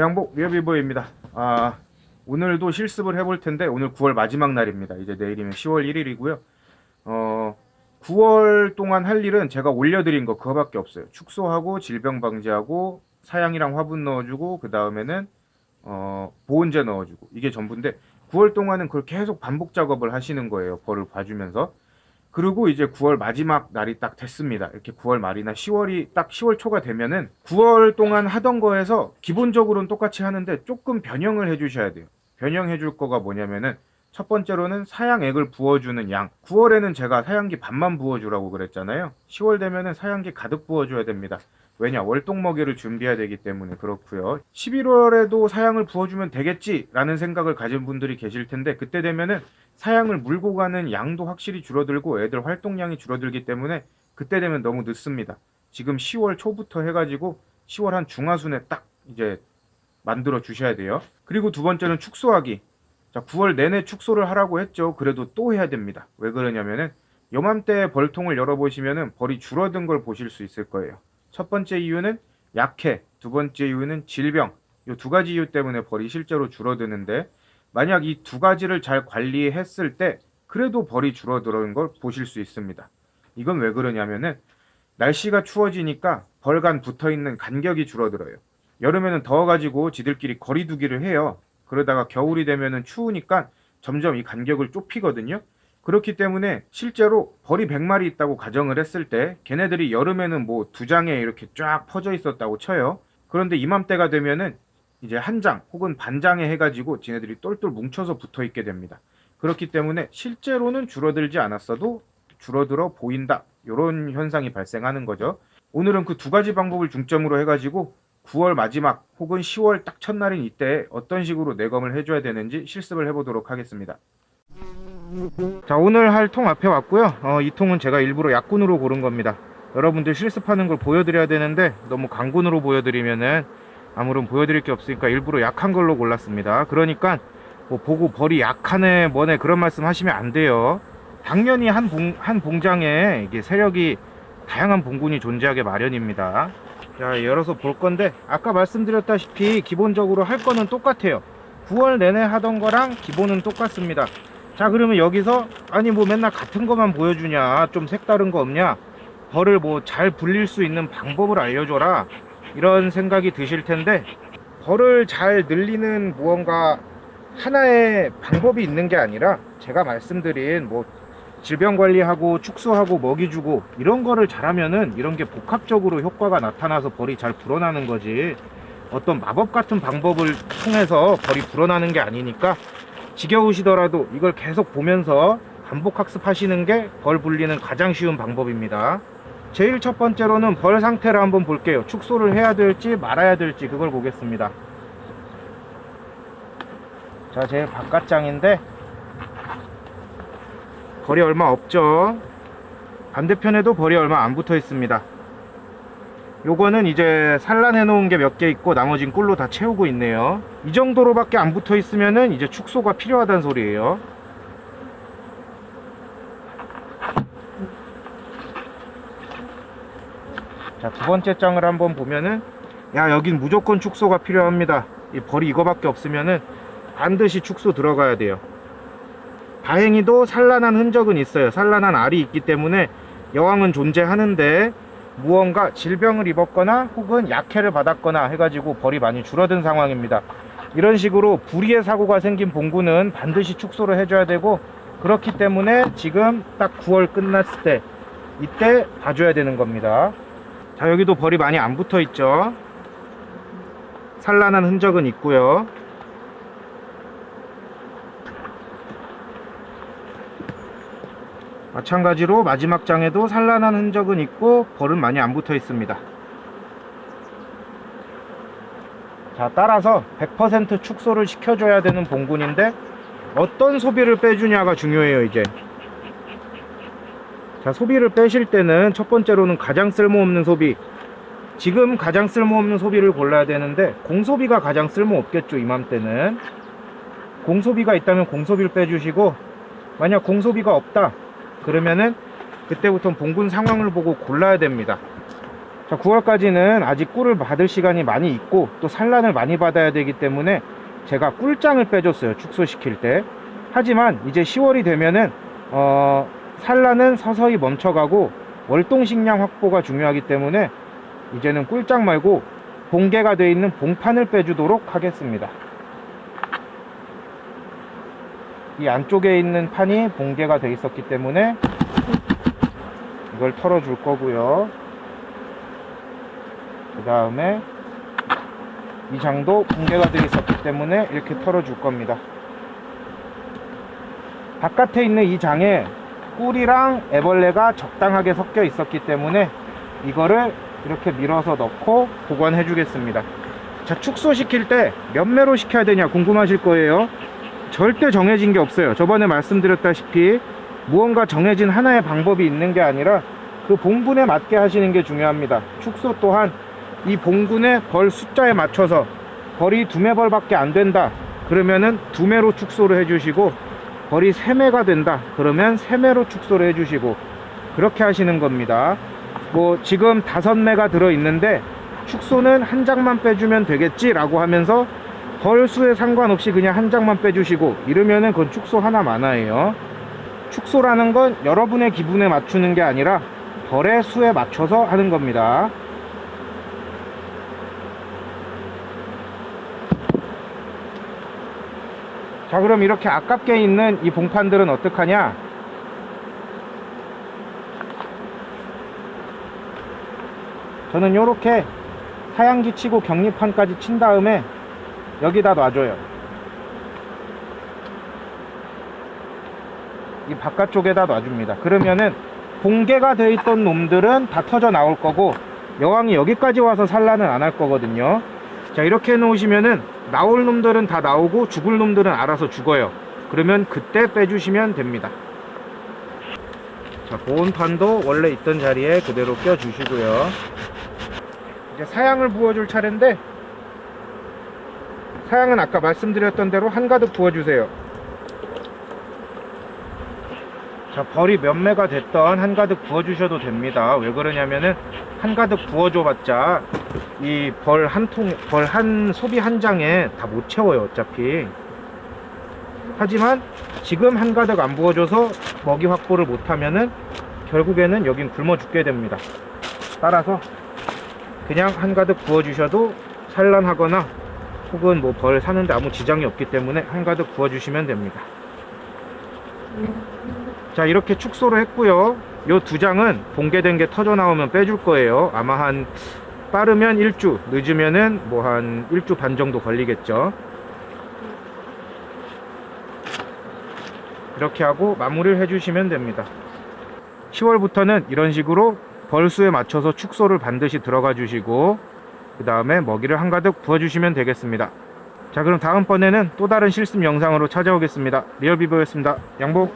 대항복 위협이보입니다. 아 오늘도 실습을 해볼 텐데 오늘 9월 마지막 날입니다. 이제 내일이면 10월 1일이고요. 어 9월 동안 할 일은 제가 올려드린 거 그거밖에 없어요. 축소하고 질병 방지하고 사양이랑 화분 넣어주고 그 다음에는 어 보온제 넣어주고 이게 전부인데 9월 동안은 그걸 계속 반복 작업을 하시는 거예요. 벌을 봐주면서. 그리고 이제 9월 마지막 날이 딱 됐습니다. 이렇게 9월 말이나 10월이 딱 10월 초가 되면은 9월 동안 하던 거에서 기본적으로는 똑같이 하는데 조금 변형을 해주셔야 돼요. 변형해 줄 거가 뭐냐면은 첫 번째로는 사양액을 부어주는 양. 9월에는 제가 사양기 반만 부어주라고 그랬잖아요. 10월 되면은 사양기 가득 부어줘야 됩니다. 왜냐 월동 먹이를 준비해야 되기 때문에 그렇고요. 11월에도 사양을 부어주면 되겠지라는 생각을 가진 분들이 계실 텐데 그때 되면은 사양을 물고 가는 양도 확실히 줄어들고 애들 활동량이 줄어들기 때문에 그때 되면 너무 늦습니다. 지금 10월 초부터 해가지고 10월 한 중하순에 딱 이제 만들어 주셔야 돼요. 그리고 두 번째는 축소하기. 자, 9월 내내 축소를 하라고 했죠. 그래도 또 해야 됩니다. 왜 그러냐면은 요맘때 벌통을 열어보시면은 벌이 줄어든 걸 보실 수 있을 거예요. 첫 번째 이유는 약해, 두 번째 이유는 질병. 이두 가지 이유 때문에 벌이 실제로 줄어드는데 만약 이 두 가지를 잘 관리했을 때 그래도 벌이 줄어드는 걸 보실 수 있습니다. 이건 왜 그러냐면은 날씨가 추워지니까 벌간 붙어 있는 간격이 줄어들어요. 여름에는 더워가지고 지들끼리 거리두기를 해요. 그러다가 겨울이 되면은 추우니까 점점 이 간격을 좁히거든요. 그렇기 때문에 실제로 벌이 100마리 있다고 가정을 했을 때 걔네들이 여름에는 뭐 두 장에 이렇게 쫙 퍼져 있었다고 쳐요. 그런데 이맘때가 되면은 이제 한 장 혹은 반 장에 해가지고 지네들이 똘똘 뭉쳐서 붙어 있게 됩니다. 그렇기 때문에 실제로는 줄어들지 않았어도 줄어들어 보인다. 이런 현상이 발생하는 거죠. 오늘은 그 두 가지 방법을 중점으로 해가지고 9월 마지막 혹은 10월 딱 첫날인 이때 어떤 식으로 내검을 해줘야 되는지 실습을 해보도록 하겠습니다. 자 오늘 할 통 앞에 왔고요. 어, 이 통은 제가 일부러 약군으로 고른 겁니다. 여러분들 실습하는 걸 보여드려야 되는데 너무 강군으로 보여드리면은 아무런 보여드릴 게 없으니까 일부러 약한 걸로 골랐습니다. 그러니까 뭐 보고 벌이 약하네 뭐네 그런 말씀 하시면 안 돼요. 당연히 한, 봉, 한 봉장에 이게 세력이 다양한 봉군이 존재하게 마련입니다. 자 열어서 볼 건데 아까 말씀드렸다시피 기본적으로 할 거는 똑같아요. 9월 내내 하던 거랑 기본은 똑같습니다. 자 그러면 여기서 아니 뭐 맨날 같은 것만 보여주냐 좀 색다른 거 없냐 벌을 뭐 잘 불릴 수 있는 방법을 알려줘라 이런 생각이 드실 텐데 벌을 잘 늘리는 무언가 하나의 방법이 있는 게 아니라 제가 말씀드린 뭐 질병 관리하고 축소하고 먹이 주고 이런 거를 잘하면은 이런 게 복합적으로 효과가 나타나서 벌이 잘 불어나는 거지 어떤 마법 같은 방법을 통해서 벌이 불어나는 게 아니니까 지겨우시더라도 이걸 계속 보면서 반복 학습하시는 게 벌 불리는 가장 쉬운 방법입니다. 제일 첫 번째로는 벌 상태를 한번 볼게요. 축소를 해야 될지 말아야 될지 그걸 보겠습니다. 자, 제일 바깥장인데 벌이 얼마 없죠. 반대편에도 벌이 얼마 안 붙어 있습니다. 요거는 이제 산란해 놓은 게 몇 개 있고 나머진 꿀로 다 채우고 있네요. 이 정도로밖에 안 붙어 있으면은 이제 축소가 필요하다는 소리예요. 자, 두 번째 장을 한번 보면은 야, 여긴 무조건 축소가 필요합니다. 이 벌이 이거밖에 없으면은 반드시 축소 들어가야 돼요. 다행히도 산란한 흔적은 있어요. 산란한 알이 있기 때문에 여왕은 존재하는데 무언가 질병을 입었거나 혹은 약해를 받았거나 해가지고 벌이 많이 줄어든 상황입니다. 이런 식으로 불의의 사고가 생긴 봉구는 반드시 축소를 해줘야 되고 그렇기 때문에 지금 딱 9월 끝났을 때 이때 봐줘야 되는 겁니다. 자 여기도 벌이 많이 안 붙어 있죠. 산란한 흔적은 있고요. 마찬가지로 마지막 장에도 산란한 흔적은 있고 벌은 많이 안 붙어 있습니다. 자 따라서 100% 축소를 시켜줘야 되는 봉군인데 어떤 소비를 빼주냐가 중요해요 이제 자 소비를 빼실 때는 첫 번째로는 가장 쓸모없는 소비 지금 가장 쓸모없는 소비를 골라야 되는데 공소비가 가장 쓸모없겠죠 이맘때는 공소비가 있다면 공소비를 빼주시고 만약 공소비가 없다 그러면은 그때부터 봉군 상황을 보고 골라야 됩니다. 자, 9월까지는 아직 꿀을 받을 시간이 많이 있고 또 산란을 많이 받아야 되기 때문에 제가 꿀장을 빼줬어요. 축소시킬 때. 하지만 이제 10월이 되면은 어, 산란은 서서히 멈춰가고 월동 식량 확보가 중요하기 때문에 이제는 꿀장 말고 봉개가 되어 있는 봉판을 빼주도록 하겠습니다. 이 안쪽에 있는 판이 봉개가 되어 있었기 때문에 이걸 털어줄 거고요. 그 다음에 이 장도 붕괴가 되어 있었기 때문에 이렇게 털어줄 겁니다. 바깥에 있는 이 장에 꿀이랑 애벌레가 적당하게 섞여 있었기 때문에 이거를 이렇게 밀어서 넣고 보관해 주겠습니다. 자, 축소시킬 때 몇 매로 시켜야 되냐 궁금하실 거예요. 절대 정해진 게 없어요. 저번에 말씀드렸다시피 무언가 정해진 하나의 방법이 있는 게 아니라 그 봉분에 맞게 하시는 게 중요합니다. 축소 또한 이 봉분의 벌 숫자에 맞춰서 벌이 두 매벌밖에 안 된다. 그러면은 두 매로 축소를 해주시고 벌이 세 매가 된다. 그러면 세 매로 축소를 해주시고 그렇게 하시는 겁니다. 뭐 지금 다섯 매가 들어 있는데 축소는 한 장만 빼주면 되겠지 라고 하면서 벌 수에 상관없이 그냥 한 장만 빼주시고 이러면은 그건 축소 하나 많아예요. 축소라는 건 여러분의 기분에 맞추는 게 아니라 벌의 수에 맞춰서 하는 겁니다. 자 그럼 이렇게 아깝게 있는 이 봉판들은 어떡하냐? 저는 요렇게 사양기 치고 격리판까지 친 다음에 여기다 놔줘요. 이 바깥쪽에다 놔줍니다. 그러면은 봉개가 돼 있던 놈들은 다 터져 나올 거고 여왕이 여기까지 와서 산란은 안 할 거거든요. 자 이렇게 해 놓으시면은 나올 놈들은 다 나오고 죽을 놈들은 알아서 죽어요. 그러면 그때 빼주시면 됩니다. 자 보온판도 원래 있던 자리에 그대로 껴 주시고요. 이제 사양을 부어줄 차례인데 사양은 아까 말씀드렸던 대로 한가득 부어주세요. 자 벌이 몇 매가 됐던 한가득 부어주셔도 됩니다. 왜 그러냐면은 한가득 부어줘 봤자 이 벌 한 통, 벌 한 소비 한 장에 다 못 채워요, 어차피. 하지만 지금 한 가득 안 부어줘서 먹이 확보를 못하면은 결국에는 여긴 굶어 죽게 됩니다. 따라서 그냥 한 가득 부어주셔도 산란하거나 혹은 뭐 벌 사는데 아무 지장이 없기 때문에 한 가득 부어주시면 됩니다. 자, 이렇게 축소를 했고요. 요 두 장은 봉개된 게 터져 나오면 빼줄 거예요. 아마 한 빠르면 1주, 늦으면은 뭐 한 1주 반 정도 걸리겠죠. 이렇게 하고 마무리를 해주시면 됩니다. 10월부터는 이런 식으로 벌수에 맞춰서 축소를 반드시 들어가 주시고 그 다음에 먹이를 한가득 부어주시면 되겠습니다. 자 그럼 다음번에는 또 다른 실습 영상으로 찾아오겠습니다. 리얼비버였습니다. 양복